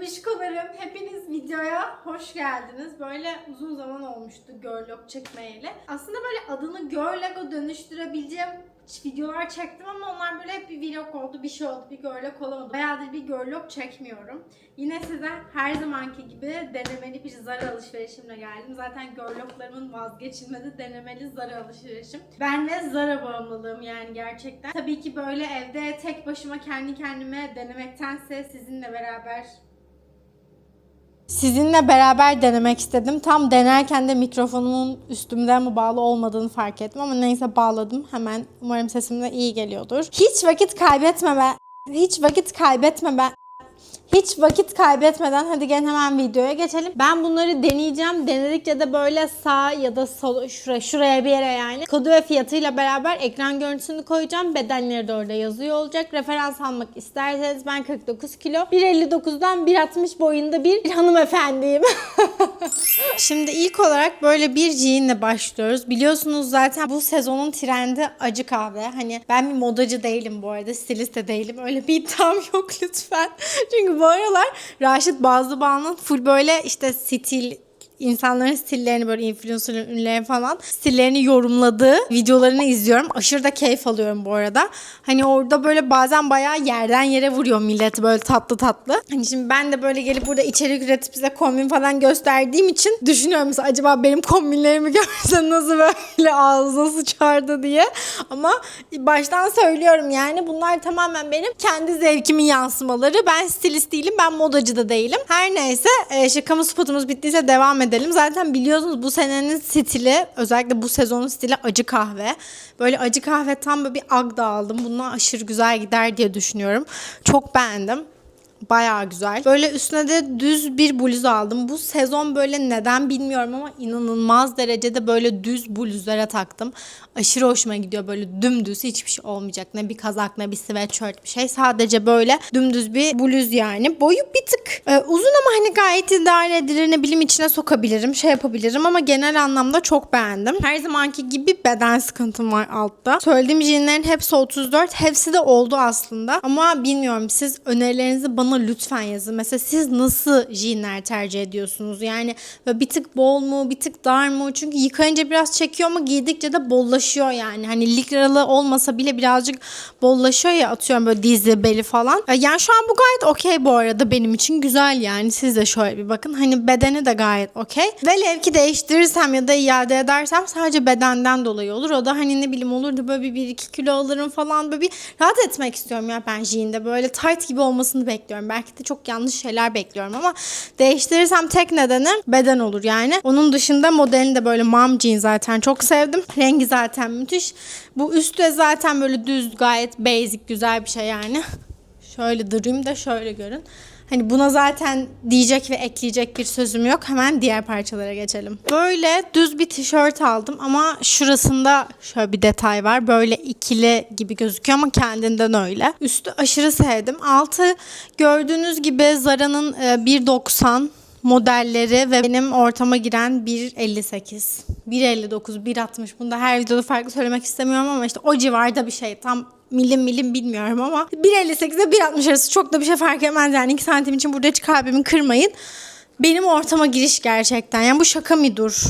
Bebişkolarım hepiniz videoya hoş geldiniz. Böyle uzun zaman olmuştu Görlog çekmeyeli. Aslında böyle adını Görlog'a dönüştürebileceğim videolar çektim ama onlar böyle hep bir vlog oldu, bir şey oldu, bir Görlog olamadı. Bayağıdır bir Görlog çekmiyorum. Yine size her zamanki gibi denemeli bir Zara alışverişimle geldim. Zaten Görlog'larımın vazgeçilmezi denemeli Zara alışverişim. Ben ve Zara bağımlılığım yani gerçekten. Tabii ki böyle evde tek başıma kendi kendime denemektense sizinle beraber Sizinle beraber denemek istedim. Tam denerken de mikrofonumun üstümde mi bağlı olmadığını fark ettim ama neyse bağladım hemen. Umarım sesim de iyi geliyordur. Hiç vakit kaybetmeme, hiç vakit kaybetmeme, hiç vakit kaybetmeden hadi gel hemen videoya geçelim. Ben bunları deneyeceğim. Denedikçe de böyle sağ ya da sol şuraya, şuraya bir yere yani kodu ve fiyatıyla beraber ekran görüntüsünü koyacağım. Bedenleri de orada yazıyor olacak. Referans almak isterseniz ben 49 kilo. 1.59'dan 1.60 boyunda bir hanımefendiyim. Şimdi ilk olarak böyle bir jeanle başlıyoruz. Biliyorsunuz zaten bu sezonun trendi acı kahve. Hani ben bir modacı değilim bu arada. Stilist de değilim. Öyle bir iddiam yok lütfen. Çünkü bu aralar Raşit Bazlıbağ'ın full böyle işte stil insanların stillerini böyle influencerların ünlülerin falan stillerini yorumladığı videolarını izliyorum. Aşırı da keyif alıyorum bu arada. Hani orada böyle bazen bayağı yerden yere vuruyor milleti böyle tatlı tatlı. Hani şimdi ben de böyle gelip burada içerik üretip size kombin falan gösterdiğim için düşünüyorum mesela acaba benim kombinlerimi görse nasıl böyle ağzına sıçardı diye. Ama baştan söylüyorum yani bunlar tamamen benim kendi zevkimin yansımaları. Ben stilist değilim, ben modacı da değilim. Her neyse e, şakamız spotumuz bittiyse devam edelim. Zaten biliyorsunuz bu senenin stili özellikle bu sezonun stili acı kahve. Böyle acı kahve tam böyle bir agda aldım. Bundan aşırı güzel gider diye düşünüyorum. Çok beğendim. Bayağı güzel. Böyle üstüne de düz bir bluz aldım. Bu sezon böyle neden bilmiyorum ama inanılmaz derecede böyle düz bluzlara taktım. Aşırı hoşuma gidiyor böyle dümdüz hiçbir şey olmayacak. Ne bir kazak ne bir sweatshirt bir şey. Sadece böyle dümdüz bir bluz yani. Boyu bir tık e, uzun ama hani gayet idare edilir. Ne bileyim içine sokabilirim şey yapabilirim ama genel anlamda çok beğendim. Her zamanki gibi beden sıkıntım var altta. Söylediğim jeanlerin hepsi 34. Hepsi de oldu aslında. Ama bilmiyorum siz önerilerinizi bana lütfen yazın. Mesela siz nasıl jeanler tercih ediyorsunuz? Yani bir tık bol mu, bir tık dar mı? Çünkü yıkayınca biraz çekiyor ama giydikçe de bollaşıyor yani. Hani likralı olmasa bile birazcık bollaşıyor ya atıyorum böyle dizi, beli falan. Yani şu an bu gayet okey bu arada benim için. Güzel yani. Siz de şöyle bir bakın. Hani bedeni de gayet okey. Velev ki değiştirirsem ya da iade edersem sadece bedenden dolayı olur. O da hani ne bileyim olur da böyle bir 1-2 kilo alırım falan. Böyle bir rahat etmek istiyorum ya ben jean'de. Böyle tight gibi olmasını bekliyorum. Belki de çok yanlış şeyler bekliyorum ama değiştirirsem tek nedeni beden olur yani. Onun dışında modelini de böyle mom jean zaten çok sevdim. Rengi zaten müthiş. Bu üstte zaten böyle düz gayet basic güzel bir şey yani. Şöyle durayım da şöyle görün. Hani buna zaten diyecek ve ekleyecek bir sözüm yok. Hemen diğer parçalara geçelim. Böyle düz bir tişört aldım ama şurasında şöyle bir detay var. Böyle ikili gibi gözüküyor ama kendinden öyle. Üstü aşırı sevdim. Altı gördüğünüz gibi Zara'nın e, 1.90 modelleri ve benim ortama giren 1.58, 1.59, 1.60. Bunu da her videoda farklı söylemek istemiyorum ama işte o civarda bir şey. Tam milim milim bilmiyorum ama 1.58 ile 1.60 arası çok da bir şey fark etmez yani 2 santim için burada hiç kalbimi kırmayın. Benim ortama giriş gerçekten. Yani bu şaka mı dur?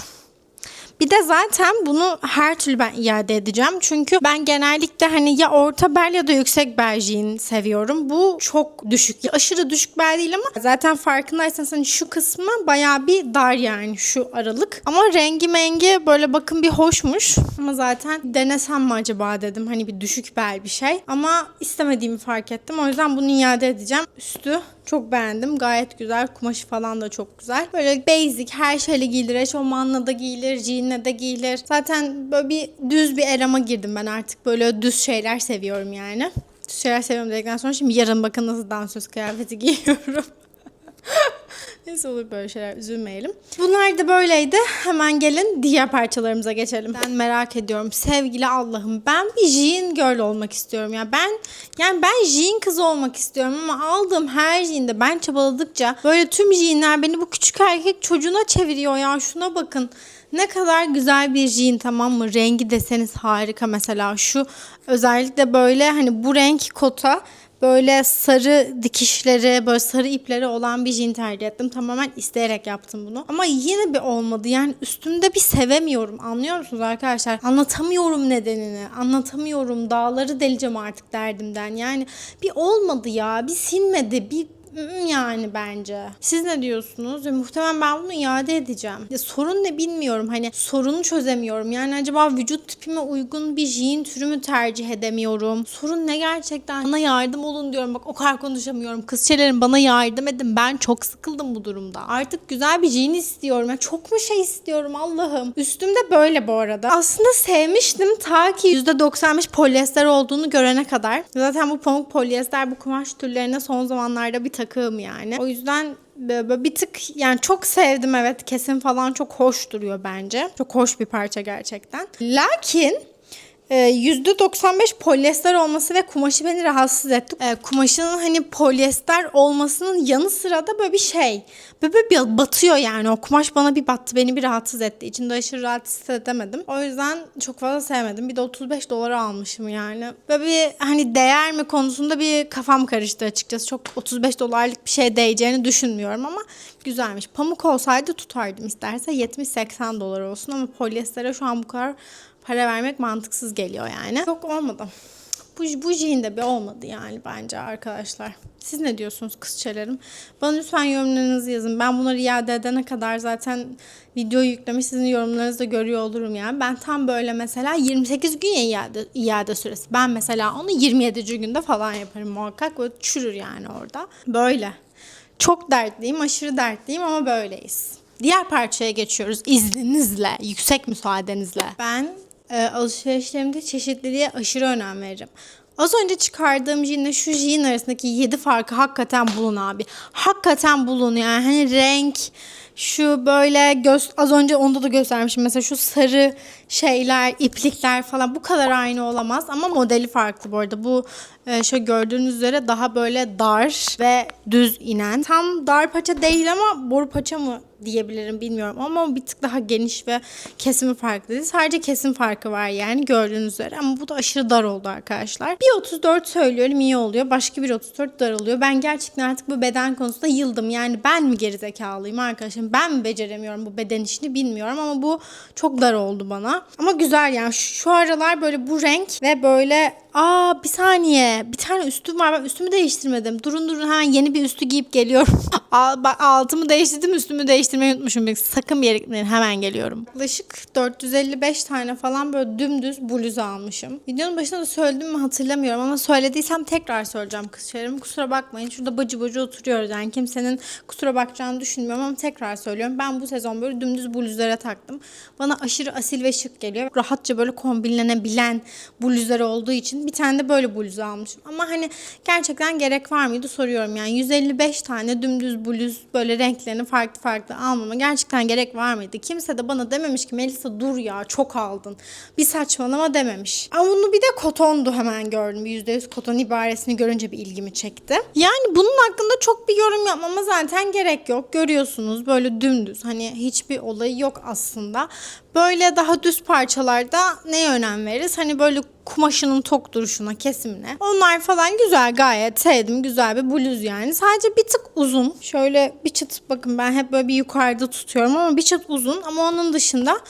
Bir de zaten bunu her türlü ben iade edeceğim. Çünkü ben genellikle hani ya orta bel ya da yüksek bel jean seviyorum. Bu çok düşük. Ya aşırı düşük bel değil ama zaten farkındaysanız hani şu kısmı bayağı bir dar yani şu aralık. Ama rengi mengi böyle bakın bir hoşmuş. Ama zaten denesem mi acaba dedim. Hani bir düşük bel bir şey. Ama istemediğimi fark ettim. O yüzden bunu iade edeceğim. Üstü çok beğendim. Gayet güzel. Kumaşı falan da çok güzel. Böyle basic her şeyle giyilir. Eşofmanla da giyilir. Jeanle de giyilir. Zaten böyle bir düz bir erama girdim ben artık. Böyle düz şeyler seviyorum yani. Düz şeyler seviyorum dedikten sonra şimdi yarın bakın nasıl dansöz kıyafeti giyiyorum. Neyse olur böyle şeyler üzülmeyelim. Bunlar da böyleydi. Hemen gelin diğer parçalarımıza geçelim. Ben merak ediyorum. Sevgili Allah'ım ben bir jean girl olmak istiyorum ya. Ben yani ben jean kızı olmak istiyorum ama aldığım her jean'de ben çabaladıkça böyle tüm jeanler beni bu küçük erkek çocuğuna çeviriyor ya. Şuna bakın. Ne kadar güzel bir jean tamam mı? Rengi deseniz harika mesela. Şu özellikle böyle hani bu renk kota böyle sarı dikişleri, böyle sarı ipleri olan bir jean tercih ettim. Tamamen isteyerek yaptım bunu. Ama yine bir olmadı. Yani üstümde bir sevemiyorum. Anlıyor musunuz arkadaşlar? Anlatamıyorum nedenini. Anlatamıyorum. Dağları deleceğim artık derdimden. Yani bir olmadı ya. Bir sinmedi. Bir yani bence. Siz ne diyorsunuz? Ve muhtemelen ben bunu iade edeceğim. Ya sorun ne bilmiyorum. Hani sorunu çözemiyorum. Yani acaba vücut tipime uygun bir jean türü mü tercih edemiyorum? Sorun ne gerçekten? Bana yardım olun diyorum. Bak o kadar konuşamıyorum. Kız şeylerin bana yardım edin. Ben çok sıkıldım bu durumda. Artık güzel bir jean istiyorum. Ya çok mu şey istiyorum Allah'ım. Üstümde böyle bu arada. Aslında sevmiştim ta ki %95 polyester olduğunu görene kadar. Zaten bu pamuk polyester bu kumaş türlerine son zamanlarda bir takığım yani. O yüzden böyle bir tık yani çok sevdim evet kesim falan çok hoş duruyor bence. Çok hoş bir parça gerçekten. Lakin %95 polyester olması ve kumaşı beni rahatsız etti. E, kumaşının hani polyester olmasının yanı sıra da böyle bir şey. Böyle bir batıyor yani. O kumaş bana bir battı. Beni bir rahatsız etti. İçinde aşırı rahat hissedemedim. O yüzden çok fazla sevmedim. Bir de 35 dolara almışım yani. Böyle bir hani değer mi konusunda bir kafam karıştı açıkçası. Çok 35 dolarlık bir şey değeceğini düşünmüyorum ama güzelmiş. Pamuk olsaydı tutardım isterse 70-80 dolar olsun ama polyestere şu an bu kadar para vermek mantıksız geliyor yani. Çok olmadı. Bu, bu jean bir olmadı yani bence arkadaşlar. Siz ne diyorsunuz kızçelerim? Bana lütfen yorumlarınızı yazın. Ben bunları iade edene kadar zaten video yüklemiş sizin yorumlarınızı da görüyor olurum yani. Ben tam böyle mesela 28 gün ya iade, iade süresi. Ben mesela onu 27. günde falan yaparım muhakkak. Böyle çürür yani orada. Böyle. Çok dertliyim, aşırı dertliyim ama böyleyiz. Diğer parçaya geçiyoruz izninizle, yüksek müsaadenizle. Ben e, alışverişlerimde çeşitliliğe aşırı önem veririm. Az önce çıkardığım jeanle şu jean arasındaki 7 farkı hakikaten bulun abi. Hakikaten bulun yani hani renk, şu böyle göz az önce onda da göstermişim mesela şu sarı şeyler, iplikler falan bu kadar aynı olamaz ama modeli farklı bu arada. Bu e, şöyle gördüğünüz üzere daha böyle dar ve düz inen. Tam dar paça değil ama boru paça mı diyebilirim bilmiyorum ama bir tık daha geniş ve kesimi farklı. Sadece kesim farkı var yani gördüğünüz üzere ama bu da aşırı dar oldu arkadaşlar. Bir 34 söylüyorum iyi oluyor. Başka bir 34 dar oluyor. Ben gerçekten artık bu beden konusunda yıldım. Yani ben mi gerizekalıyım arkadaşım? Ben mi beceremiyorum bu beden işini bilmiyorum ama bu çok dar oldu bana. Ama güzel yani. Şu, aralar böyle bu renk ve böyle aa bir saniye bir tane üstüm var ben üstümü değiştirmedim. Durun durun hemen yeni bir üstü giyip geliyorum. Altımı değiştirdim üstümü değiştirmeyi unutmuşum. Sakın bir yere gitmeyin hemen geliyorum. Yaklaşık 455 tane falan böyle dümdüz bluz almışım. Videonun başında da söyledim mi hatırlamıyorum ama söylediysem tekrar söyleyeceğim kızlarım. Kusura bakmayın şurada bacı bacı oturuyoruz yani kimsenin kusura bakacağını düşünmüyorum ama tekrar söylüyorum. Ben bu sezon böyle dümdüz bluzlara taktım. Bana aşırı asil ve şık geliyor. Rahatça böyle kombinlenebilen bluzlar olduğu için bir tane de böyle bluz almışım. Ama hani gerçekten gerek var mıydı soruyorum yani 155 tane dümdüz bluz böyle renklerini farklı farklı almama gerçekten gerek var mıydı? Kimse de bana dememiş ki Melisa dur ya çok aldın. Bir saçmalama dememiş. Ama bunu bir de kotondu hemen gördüm. %100 koton ibaresini görünce bir ilgimi çekti. Yani bunun hakkında çok bir yorum yapmama zaten gerek yok. Görüyorsunuz böyle dümdüz. Hani hiçbir olayı yok aslında. Böyle daha düz parçalarda neye önem veririz? Hani böyle kumaşının tok duruşuna, kesimine. Onlar falan güzel gayet sevdim. Güzel bir bluz yani. Sadece bir tık uzun. Şöyle bir çıt bakın ben hep böyle bir yukarıda tutuyorum ama bir çıt uzun. Ama onun dışında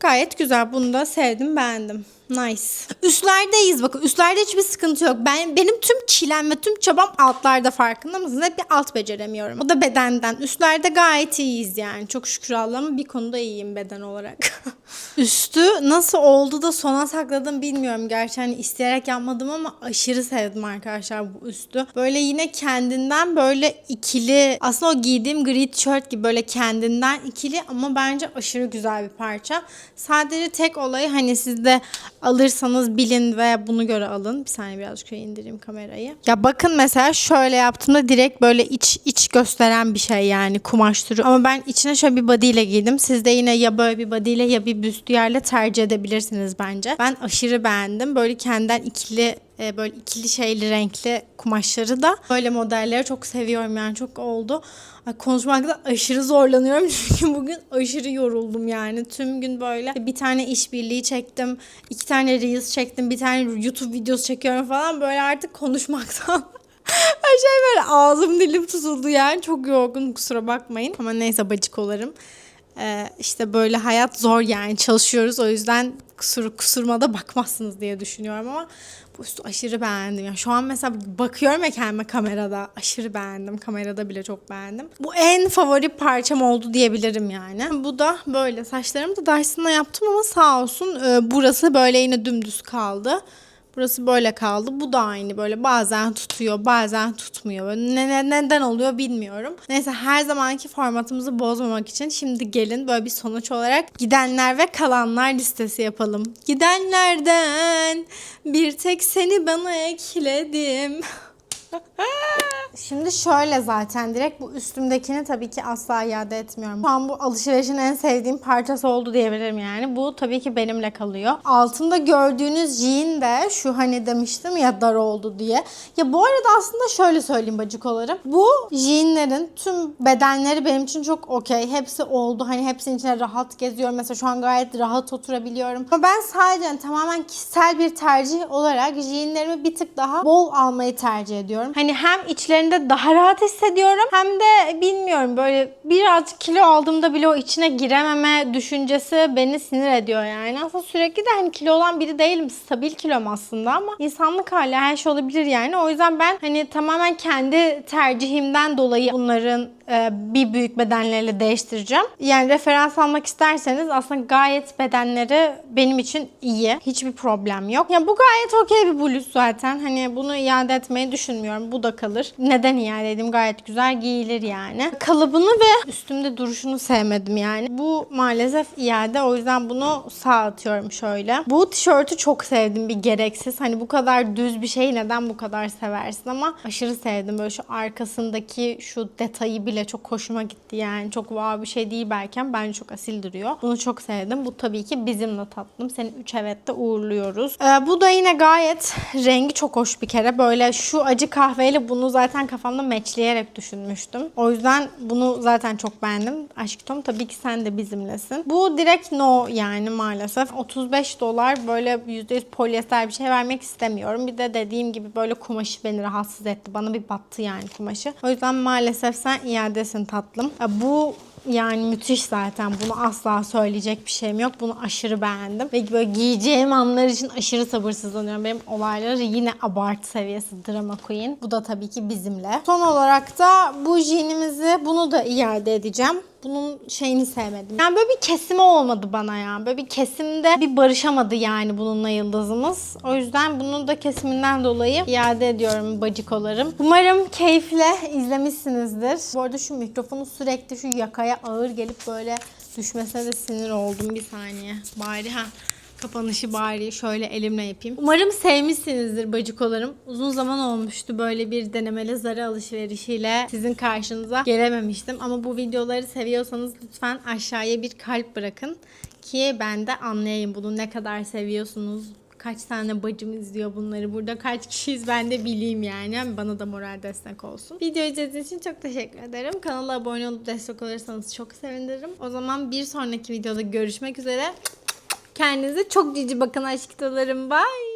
gayet güzel. Bunu da sevdim, beğendim. Nice. Üstlerdeyiz bakın. Üstlerde hiçbir sıkıntı yok. Ben benim tüm çilem ve tüm çabam altlarda farkında mısınız? Hep bir alt beceremiyorum. O da bedenden. Üstlerde gayet iyiyiz yani. Çok şükür Allah'ıma bir konuda iyiyim beden olarak. Üstü nasıl oldu da sona sakladım bilmiyorum. Gerçi hani isteyerek yapmadım ama aşırı sevdim arkadaşlar bu üstü. Böyle yine kendinden böyle ikili aslında o giydiğim gri tişört gibi böyle kendinden ikili ama bence aşırı güzel bir parça. Sadece tek olayı hani sizde alırsanız bilin ve bunu göre alın. Bir saniye birazcık şöyle indireyim kamerayı. Ya bakın mesela şöyle yaptığımda direkt böyle iç iç gösteren bir şey yani kumaş türü. Ama ben içine şöyle bir body ile giydim. Siz de yine ya böyle bir body ile ya bir büstiyerle tercih edebilirsiniz bence. Ben aşırı beğendim. Böyle kendinden ikili e, böyle ikili şeyli renkli kumaşları da böyle modelleri çok seviyorum yani çok oldu. Ay, konuşmakta aşırı zorlanıyorum çünkü bugün aşırı yoruldum yani. Tüm gün böyle bir tane işbirliği çektim, iki tane reels çektim, bir tane YouTube videosu çekiyorum falan böyle artık konuşmaktan Her şey böyle ağzım dilim tutuldu yani. Çok yorgun kusura bakmayın. Ama neyse bacıkolarım. Ee, işte böyle hayat zor yani çalışıyoruz. O yüzden kusur, kusuruma da bakmazsınız diye düşünüyorum ama bu üstü aşırı beğendim. Yani şu an mesela bakıyorum ya kendime kamerada. Aşırı beğendim. Kamerada bile çok beğendim. Bu en favori parçam oldu diyebilirim yani. Bu da böyle. Saçlarımı da Dyson'la yaptım ama sağ olsun e, burası böyle yine dümdüz kaldı. Burası böyle kaldı. Bu da aynı böyle bazen tutuyor bazen tutmuyor. Böyle ne, ne- neden oluyor bilmiyorum. Neyse her zamanki formatımızı bozmamak için şimdi gelin böyle bir sonuç olarak gidenler ve kalanlar listesi yapalım. Gidenlerden bir tek seni bana ekledim. Şimdi şöyle zaten direkt bu üstümdekini tabii ki asla iade etmiyorum. Şu an bu alışverişin en sevdiğim parçası oldu diyebilirim yani. Bu tabii ki benimle kalıyor. Altında gördüğünüz jean de şu hani demiştim ya dar oldu diye. Ya bu arada aslında şöyle söyleyeyim bacıkolarım. Bu jeanlerin tüm bedenleri benim için çok okey. Hepsi oldu. Hani hepsinin içine rahat geziyorum. Mesela şu an gayet rahat oturabiliyorum. Ama ben sadece hani tamamen kişisel bir tercih olarak jeanlerimi bir tık daha bol almayı tercih ediyorum. Hani hem içlerinde daha rahat hissediyorum hem de bilmiyorum böyle birazcık kilo aldığımda bile o içine girememe düşüncesi beni sinir ediyor yani. Aslında sürekli de hani kilo olan biri değilim. Stabil kilom aslında ama insanlık hali her şey olabilir yani. O yüzden ben hani tamamen kendi tercihimden dolayı bunların bir büyük bedenleriyle değiştireceğim. Yani referans almak isterseniz aslında gayet bedenleri benim için iyi. Hiçbir problem yok. Ya bu gayet okey bir bluz zaten. Hani bunu iade etmeyi düşünmüyorum. Bu da kalır. Neden iade edeyim? Gayet güzel giyilir yani. Kalıbını ve üstümde duruşunu sevmedim yani. Bu maalesef iade. O yüzden bunu sağ atıyorum şöyle. Bu tişörtü çok sevdim bir gereksiz. Hani bu kadar düz bir şeyi neden bu kadar seversin ama aşırı sevdim. Böyle şu arkasındaki şu detayı bile çok hoşuma gitti yani. Çok wow bir şey değil belki ama bence çok asil duruyor. Bunu çok sevdim. Bu tabii ki bizimle tatlım. Seni 3 evette uğurluyoruz. Ee, bu da yine gayet rengi çok hoş bir kere. Böyle şu acı kahveyle bunu zaten kafamda matchleyerek düşünmüştüm. O yüzden bunu zaten çok beğendim. Aşk Tom tabii ki sen de bizimlesin. Bu direkt no yani maalesef. 35 dolar böyle %100 polyester bir şey vermek istemiyorum. Bir de dediğim gibi böyle kumaşı beni rahatsız etti. Bana bir battı yani kumaşı. O yüzden maalesef sen iadesin tatlım. Bu yani müthiş zaten. Bunu asla söyleyecek bir şeyim yok. Bunu aşırı beğendim. Ve böyle giyeceğim anlar için aşırı sabırsızlanıyorum. Benim olayları yine abartı seviyesi drama queen. Bu da tabii ki bizimle. Son olarak da bu jeanimizi bunu da iade edeceğim. Bunun şeyini sevmedim. Yani böyle bir kesimi olmadı bana ya. Böyle bir kesimde bir barışamadı yani bununla yıldızımız. O yüzden bunun da kesiminden dolayı iade ediyorum bacikolarım. Umarım keyifle izlemişsinizdir. Bu arada şu mikrofonu sürekli şu yakaya ağır gelip böyle düşmesine de sinir oldum bir saniye. Bari ha. Kapanışı bari şöyle elimle yapayım. Umarım sevmişsinizdir bacıkolarım. Uzun zaman olmuştu böyle bir denemeli Zara alışverişiyle sizin karşınıza gelememiştim. Ama bu videoları seviyorsanız lütfen aşağıya bir kalp bırakın. Ki ben de anlayayım bunu ne kadar seviyorsunuz. Kaç tane bacım izliyor bunları. Burada kaç kişiyiz ben de bileyim yani. Bana da moral destek olsun. Video izlediğiniz için çok teşekkür ederim. Kanala abone olup destek olursanız çok sevinirim. O zaman bir sonraki videoda görüşmek üzere. Kendinize çok cici bakın aşk dolarım. Bye.